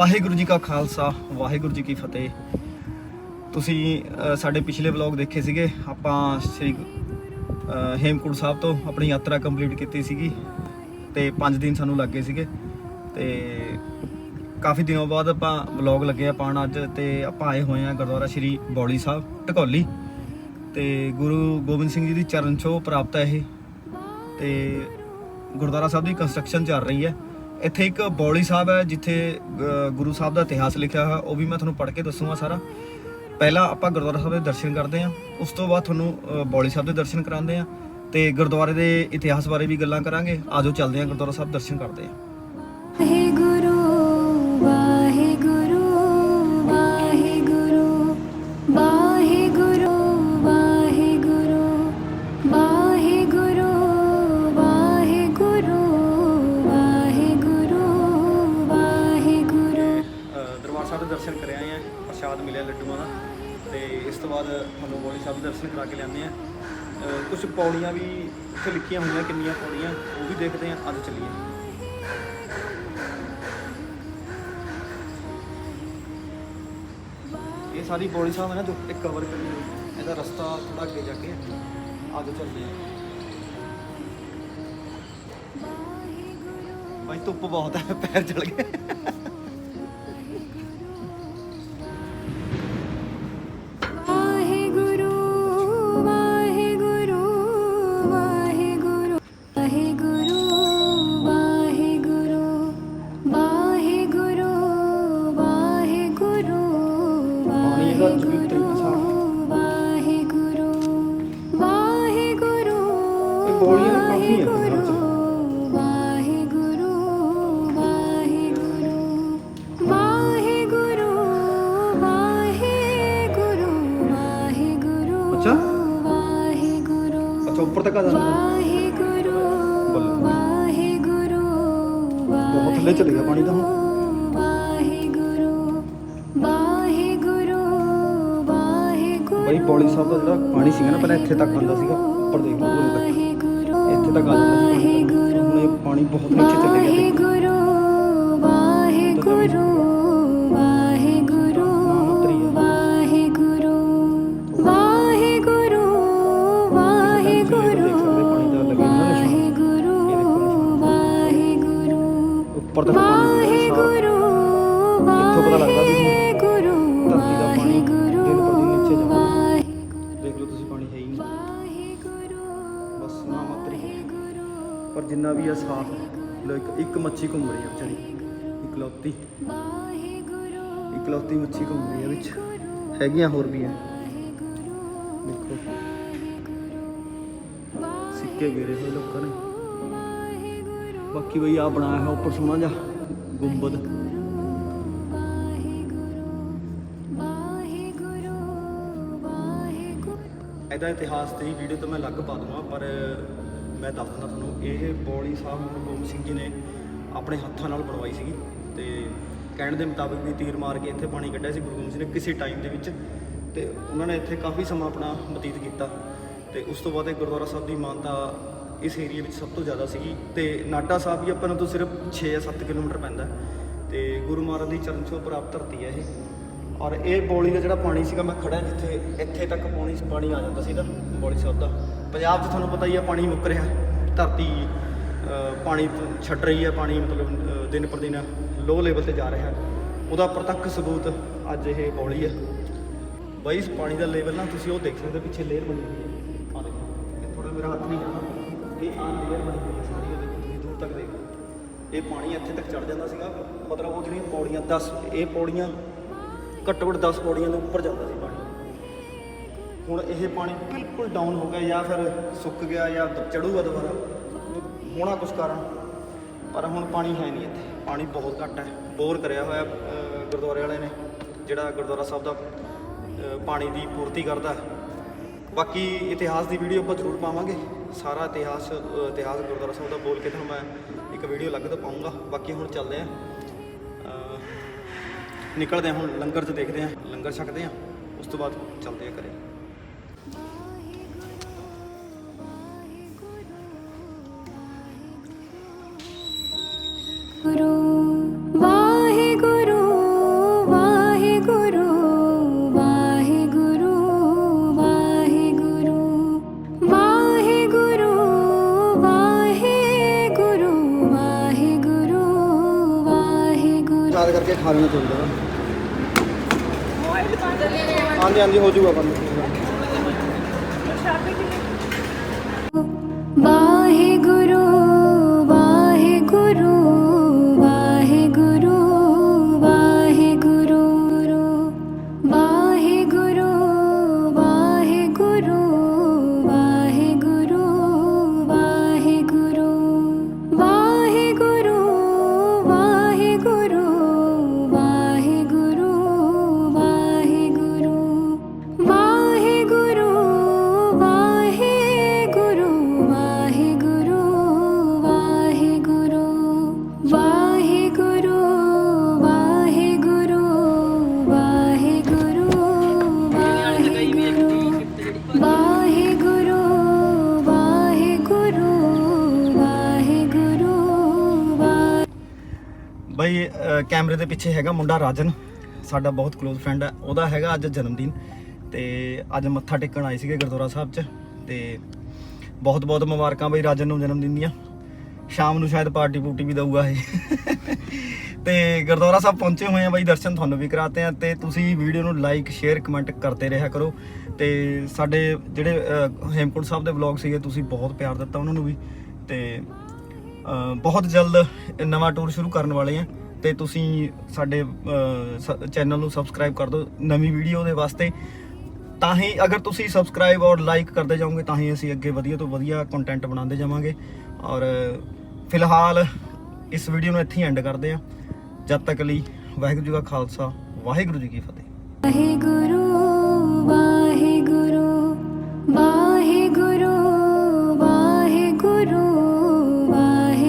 ਵਾਹਿਗੁਰੂ ਜੀ ਕਾ ਖਾਲਸਾ ਵਾਹਿਗੁਰੂ ਜੀ ਕੀ ਫਤਿਹ। ਤੁਸੀਂ ਸਾਡੇ ਪਿਛਲੇ ਵਲੌਗ ਦੇਖੇ ਸੀਗੇ ਆਪਾਂ ਸ੍ਰੀ ਅ, ਹੇਮਕੁੰਟ ਸਾਹਿਬ ਤੋਂ ਆਪਣੀ ਯਾਤਰਾ ਕੰਪਲੀਟ ਕੀਤੀ ਸੀਗੀ ਤੇ 5 ਦਿਨ ਸਾਨੂੰ ਲੱਗੇ ਸੀਗੇ ਤੇ ਕਾਫੀ ਦਿਨਾਂ ਬਾਅਦ ਆਪਾਂ ਵਲੌਗ ਲੱਗੇ ਆ ਪਾਉਣ ਅੱਜ ਤੇ ਆਪਾਂ ਆਏ ਹੋਏ ਆ ਗੁਰਦੁਆਰਾ ਸ੍ਰੀ ਬੌਲੀ ਸਾਹਿਬ ਢਕੌਲੀ। ਤੇ ਗੁਰੂ ਗੋਬਿੰਦ ਸਿੰਘ ਜੀ ਦੀ ਚਰਨ ਛੋਹ ਪ੍ਰਾਪਤ ਹੈ ਇਹ। ਤੇ ਗੁਰਦੁਆਰਾ ਸਾਹਿਬ ਦੀ ਕੰਸਟਰਕਸ਼ਨ ਚੱਲ ਰਹੀ ਹੈ। ਇੱਥੇ ਇੱਕ ਬੌਲੀ ਸਾਹਿਬ ਹੈ, ਜਿੱਥੇ ਗੁਰੂ ਸਾਹਿਬ ਦਾ ਇਤਿਹਾਸ ਲਿਖਿਆ ਹੋਇਆ, ਉਹ ਵੀ ਮੈਂ ਤੁਹਾਨੂੰ ਪੜ੍ਹ ਕੇ ਦੱਸੂਗਾ ਸਾਰਾ। ਪਹਿਲਾਂ ਆਪਾਂ ਗੁਰਦੁਆਰਾ ਸਾਹਿਬ ਦੇ ਦਰਸ਼ਨ ਕਰਦੇ ਹਾਂ, ਉਸ ਤੋਂ ਬਾਅਦ ਤੁਹਾਨੂੰ ਬੌਲੀ ਸਾਹਿਬ ਦੇ ਦਰਸ਼ਨ ਕਰਾਉਂਦੇ ਹਾਂ, ਤੇ ਗੁਰਦੁਆਰੇ ਦੇ ਇਤਿਹਾਸ ਬਾਰੇ ਵੀ ਗੱਲਾਂ ਕਰਾਂਗੇ। ਆਜੋ ਚੱਲਦੇ ਹਾਂ ਗੁਰਦੁਆਰਾ ਸਾਹਿਬ, ਦਰਸ਼ਨ ਕਰਦੇ ਹਾਂ। ਬਾਅਦ ਤੁਹਾਨੂੰ ਬੋਲੀ ਸਾਹਿਬ ਦੇ ਦਰਸ਼ਨ ਕਰਾ ਕੇ ਲਿਆਉਂਦੇ ਆ। ਕੁਝ ਪੌੜੀਆਂ ਵੀ ਇੱਥੇ ਲਿਖੀਆਂ ਹੋਈਆਂ, ਕਿੰਨੀਆਂ ਪੌੜੀਆਂ, ਉਹ ਵੀ ਦੇਖਦੇ ਆ, ਅੱਜ ਚੱਲੀਏ। ਇਹ ਸਾਰੀ ਬੋਲੀ ਸਾਹਿਬ ਹੈ ਨਾ, ਜੋ ਇੱਕ ਕਵਰ ਕਰੀ ਹੋਈ ਇਹਦਾ ਰਸਤਾ ਥੋੜਾ ਅੱਗੇ ਜਾ ਕੇ ਅੱਜ ਚੱਲਦੇ ਆ। ਭਾਈ ਧੁੱਪ ਬਹੁਤ ਹੈ, ਪੈਰ ਚੜ ਗਏ। ਅੱਛਾ? ਵਾਹਿਗੁਰੂ ਅੱਛਾ ਉੱਪਰ ਤੱਕ ਆ। ਵਾਹਿਗੁਰੂ ਬਹੁਤ ਥੱਲੇ ਚਲੇ ਗਿਆ ਪਾਣੀ ਤਾਂ ਹੁਣ। ਵਾਹਿਗੁਰੂ ਵਾਹਿਗੁਰੂ ਵਾਹਿਗੁਰੂ ਬਈ ਬੌਲੀ ਸਾਹਿਬ ਦਾ ਜਿਹੜਾ ਪਾਣੀ ਸੀਗਾ ਨਾ ਪਹਿਲਾਂ ਇੱਥੇ ਤੱਕ ਆਉਂਦਾ ਸੀਗਾ ਉੱਪਰ ਦੇਖ ਲਓ ਉਰੇ ਤੱਕ ਇੱਥੇ ਤੱਕ ਆ ਜਾਂਦਾ ਸੀ। ਹੁਣ ਇਹ ਪਾਣੀ ਬਹੁਤ ਨੀਚੇ ਚਲੇ ਗਿਆ। ਵਾਹਿਗੁਰੂ ਵਾਹਿਗੁਰੂ ਨਾ ਮਾਤਰੀ ਪਰ ਜਿੰਨਾ ਵੀ ਆ ਸਾਫ਼ ਲੋ ਇੱਕ ਇੱਕ ਮੱਛੀ ਘੁੰਮ ਰਹੀ ਹੈ ਵਿਚਾਰੀ। ਇਕਲੌਤੀ। ਇਕਲੌਤੀ ਮੱਛੀ ਘੁੰਮ ਰਹੀ ਆ ਵਿੱਚ। ਹੈਗੀਆਂ ਹੋਰ ਵੀ ਆ। ਦੇਖੋ। ਸਿੱਕੇ ਗੇਰੇ ਹੋਏ ਲੋਕਾਂ ਨੇ। ਬਾਕੀ ਬਈ ਆ ਬਣਾਇਆ ਹੈ ਉੱਪਰ ਸੋਹਣਾ ਜਿਹਾ ਗੁੰਬਦ। ਇਹਦਾ ਇਤਿਹਾਸ ਤੇ ਹੀ ਵੀਡੀਓ ਤਾਂ ਮੈਂ ਅਲੱਗ ਪਾ ਦੂੰਗਾ ਪਰ ਮੈਂ ਦੱਸ ਦਿੰਦਾ ਤੁਹਾਨੂੰ, ਇਹ ਬੌਲੀ ਸਾਹਿਬ ਗੁਰੂ ਗੋਬਿੰਦ ਸਿੰਘ ਜੀ ਨੇ ਆਪਣੇ ਹੱਥਾਂ ਨਾਲ ਬਣਵਾਈ ਸੀਗੀ ਤੇ ਕਹਿਣ ਦੇ ਮੁਤਾਬਕ ਵੀ ਤੀਰ ਮਾਰ ਕੇ ਇੱਥੇ ਪਾਣੀ ਕੱਢਿਆ ਸੀ ਗੁਰੂ ਗੋਬਿੰਦ ਸਿੰਘ ਨੇ ਕਿਸੇ ਟਾਈਮ ਦੇ ਵਿੱਚ ਤੇ ਉਹਨਾਂ ਨੇ ਇੱਥੇ ਕਾਫੀ ਸਮਾਂ ਆਪਣਾ ਬਤੀਤ ਕੀਤਾ ਤੇ ਉਸ ਤੋਂ ਬਾਅਦ ਇਹ ਗੁਰਦੁਆਰਾ ਸਾਹਿਬ ਦੀ ਮਾਨਤਾ ਇਸ ਏਰੀਆ ਵਿੱਚ ਸਭ ਤੋਂ ਜ਼ਿਆਦਾ ਸੀਗੀ ਤੇ ਨਾਟਾ ਸਾਹਿਬ ਵੀ ਆਪਾਂ ਨੂੰ ਤੋਂ ਸਿਰਫ 6-7 ਕਿਲੋਮੀਟਰ ਪੈਂਦਾ ਹੈ ਤੇ ਗੁਰੂ ਮਹਾਰਾਜ ਦੀ ਚਰਨ ਛੋਹ ਪ੍ਰਾਪਤ ਧਰਤੀ ਹੈ ਇਹ। ਔਰ ਇਹ ਬੌਲੀ ਦਾ ਜਿਹੜਾ ਪਾਣੀ ਸੀਗਾ, ਮੈਂ ਖੜਾ ਜਿੱਥੇ ਇੱਥੇ ਤੱਕ ਪਾਣੀ ਪਾਣੀ ਆ ਜਾਂਦਾ ਸੀ ਨਾ ਬੌਲੀ ਸਾਹਿਬ ਦਾ। ਪੰਜਾਬ 'ਚ ਤੁਹਾਨੂੰ ਪਤਾ ਹੀ ਆ, ਪਾਣੀ ਮੁੱਕ ਰਿਹਾ। ਧਰਤੀ ਪਾਣੀ ਛੱਡ ਰਹੀ ਹੈ ਪਾਣੀ ਮਤਲਬ ਦਿਨ ਪਰ ਦਿਨ ਲੋ ਲੈਵਲ ਤੇ ਜਾ ਰਿਹਾ। ਉਹਦਾ ਪ੍ਰਤੱਖ ਸਬੂਤ ਅੱਜ ਇਹ ਬੌਲੀ ਹੈ ਬਾਈ, ਇਸ ਪਾਣੀ ਦਾ ਲੈਵਲ ਨਾ ਤੁਸੀਂ ਉਹ ਦੇਖ ਸਕਦੇ ਹੋ, ਪਿੱਛੇ ਲੇਅਰ ਬਣੀ ਹੋਈ ਹੈ ਆ ਦੇਖੋ, ਇਹ ਥੋੜਾ ਮੇਰਾ ਹੱਥ ਨਹੀਂ ਜਾਣਾ ਇਹ ਆ ਲੇਅਰ ਬਣੀ ਹੋਈ ਹੈ ਸਾਰੀ ਉਹ ਤੁਸੀਂ ਦੂਰ ਤੱਕ ਦੇਖ ਇਹ ਪਾਣੀ ਇੱਥੇ ਤੱਕ ਚੜ ਜਾਂਦਾ ਸੀਗਾ। ਮਤਲਬ ਉਹ ਜਿਹੜੀਆਂ ਪੌੜੀਆਂ 10 ਇਹ ਪੌੜੀਆਂ ਘੱਟੋ ਘੱਟ 10 ਪੌੜੀਆਂ ਦੇ ਉੱਪਰ ਜਾਂਦਾ ਸੀ ਪਾਣੀ। ਹੁਣ ਇਹ ਪਾਣੀ ਬਿਲਕੁਲ ਡਾਊਨ ਹੋ ਗਿਆ ਜਾਂ ਫਿਰ ਸੁੱਕ ਗਿਆ ਜਾਂ ਚੜੂਗਾ ਦੁਬਾਰਾ। ਹੋਣਾ ਕੁਝ ਕਾਰਨ। ਪਰ ਹੁਣ ਪਾਣੀ ਹੈ ਨਹੀਂ ਇੱਥੇ। ਪਾਣੀ ਬਹੁਤ ਘੱਟ ਹੈ। ਬੋਰ ਕਰਿਆ ਹੋਇਆ ਗੁਰਦੁਆਰੇ ਵਾਲੇ ਨੇ, ਜਿਹੜਾ ਗੁਰਦੁਆਰਾ ਸਾਹਿਬ ਦਾ ਪਾਣੀ ਦੀ ਪੂਰਤੀ ਕਰਦਾ ਬਾਕੀ ਇਤਿਹਾਸ ਦੀ ਵੀਡੀਓ ਆਪਾਂ ਜ਼ਰੂਰ ਪਾਵਾਂਗੇ। ਸਾਰਾ ਇਤਿਹਾਸ ਇਤਿਹਾਸ ਗੁਰਦੁਆਰਾ ਸਾਹਿਬ ਦਾ ਬੋਲ ਕੇ ਤੁਹਾਨੂੰ ਮੈਂ ਇੱਕ ਵੀਡੀਓ ਅਲੱਗ ਤੋਂ ਪਾਉਂਗਾ। ਬਾਕੀ ਹੁਣ ਚੱਲਦੇ ਆਂ ਨਿਕਲਦੇ ਹਾਂ, ਹੁਣ ਲੰਗਰ 'ਚ ਦੇਖਦੇ ਹਾਂ, ਲੰਗਰ ਛਕਦੇ ਹਾਂ, ਉਸ ਤੋਂ ਬਾਅਦ ਚੱਲਦੇ ਹਾਂ ਘਰੇ। ਯਾਦ ਕਰਕੇ ਖਾ ਲੈਣਾ ਚਾਹੀਦਾ ਵਾ। ਹਾਂਜੀ ਹਾਂਜੀ ਹੋ ਜਾਊਗਾ ਬੰਦ ਵਾਹਿਗੁਰੂ ਬਾਈ ਕੈਮਰੇ ਦੇ ਪਿੱਛੇ ਹੈਗਾ ਮੁੰਡਾ ਰਾਜਨ, ਸਾਡਾ ਬਹੁਤ ক্লোਜ਼ ਫਰੈਂਡ ਹੈ। ਉਹਦਾ ਹੈਗਾ ਅੱਜ ਜਨਮ ਦਿਨ ਤੇ ਅੱਜ ਮੱਥਾ ਟੇਕਣ ਆਏ ਸੀਗੇ ਗੁਰਦੁਆਰਾ ਸਾਹਿਬ 'ਚ ਤੇ ਬਹੁਤ ਬਹੁਤ ਮੁਬਾਰਕਾਂ ਬਾਈ ਰਾਜਨ ਨੂੰ ਜਨਮ ਦਿਨ ਦੀਆਂ। ਸ਼ਾਮ ਨੂੰ ਸ਼ਾਇਦ ਪਾਰਟੀ ਪੂਟੀ ਵੀ ਦਊਗਾ ਇਹ। ਤੇ ਗੁਰਦੁਆਰਾ ਸਾਹਿਬ ਪਹੁੰਚੇ ਹੋਏ ਆ ਬਾਈ, ਦਰਸ਼ਨ ਤੁਹਾਨੂੰ ਵੀ ਕਰਾਤੇ ਆ ਤੇ ਤੁਸੀਂ ਵੀਡੀਓ ਨੂੰ ਲਾਈਕ ਸ਼ੇਅਰ ਕਮੈਂਟ ਕਰਦੇ ਰਿਹਾ ਕਰੋ। ਤੇ ਸਾਡੇ ਜਿਹੜੇ ਹੇਮਕੁੰਟ ਸਾਹਿਬ ਦੇ ਵਲੌਗ ਸੀਗੇ, ਤੁਸੀਂ ਬਹੁਤ ਪਿਆਰ ਦਿੱਤਾ ਉਹਨਾਂ ਨੂੰ ਵੀ। ਤੇ ਬਹੁਤ ਜਲਦ ਨਵਾਂ ਟੂਰ ਸ਼ੁਰੂ ਕਰਨ ਵਾਲੇ ਆ ਤੇ ਤੁਸੀਂ ਸਾਡੇ ਚੈਨਲ ਨੂੰ ਸਬਸਕ੍ਰਾਈਬ ਕਰ ਦਿਓ ਨਵੀਂ ਵੀਡੀਓ ਦੇ ਵਾਸਤੇ। ਤਾਂ ਹੀ ਅਗਰ ਤੁਸੀਂ ਸਬਸਕ੍ਰਾਈਬ ਔਰ ਲਾਈਕ ਕਰਦੇ ਜਾਓਗੇ ਤਾਂ ਹੀ ਅਸੀਂ ਅੱਗੇ ਵਧੀਆ ਤੋਂ ਵਧੀਆ ਕੰਟੈਂਟ ਬਣਾਉਂਦੇ ਜਾਵਾਂਗੇ। ਔਰ ਫਿਲਹਾਲ ਇਸ ਵੀਡੀਓ ਨੂੰ ਇੱਥੇ ਐਂਡ ਕਰਦੇ ਆ। ਜਦ ਤੱਕ ਲਈ ਵਾਹਿਗੁਰੂ ਜੀ ਕਾ ਖਾਲਸਾ, ਵਾਹਿਗੁਰੂ ਜੀ ਕੀ ਫਤਿਹ। ਵਾਹਿਗੁਰੂ ਵਾਹਿਗੁਰੂ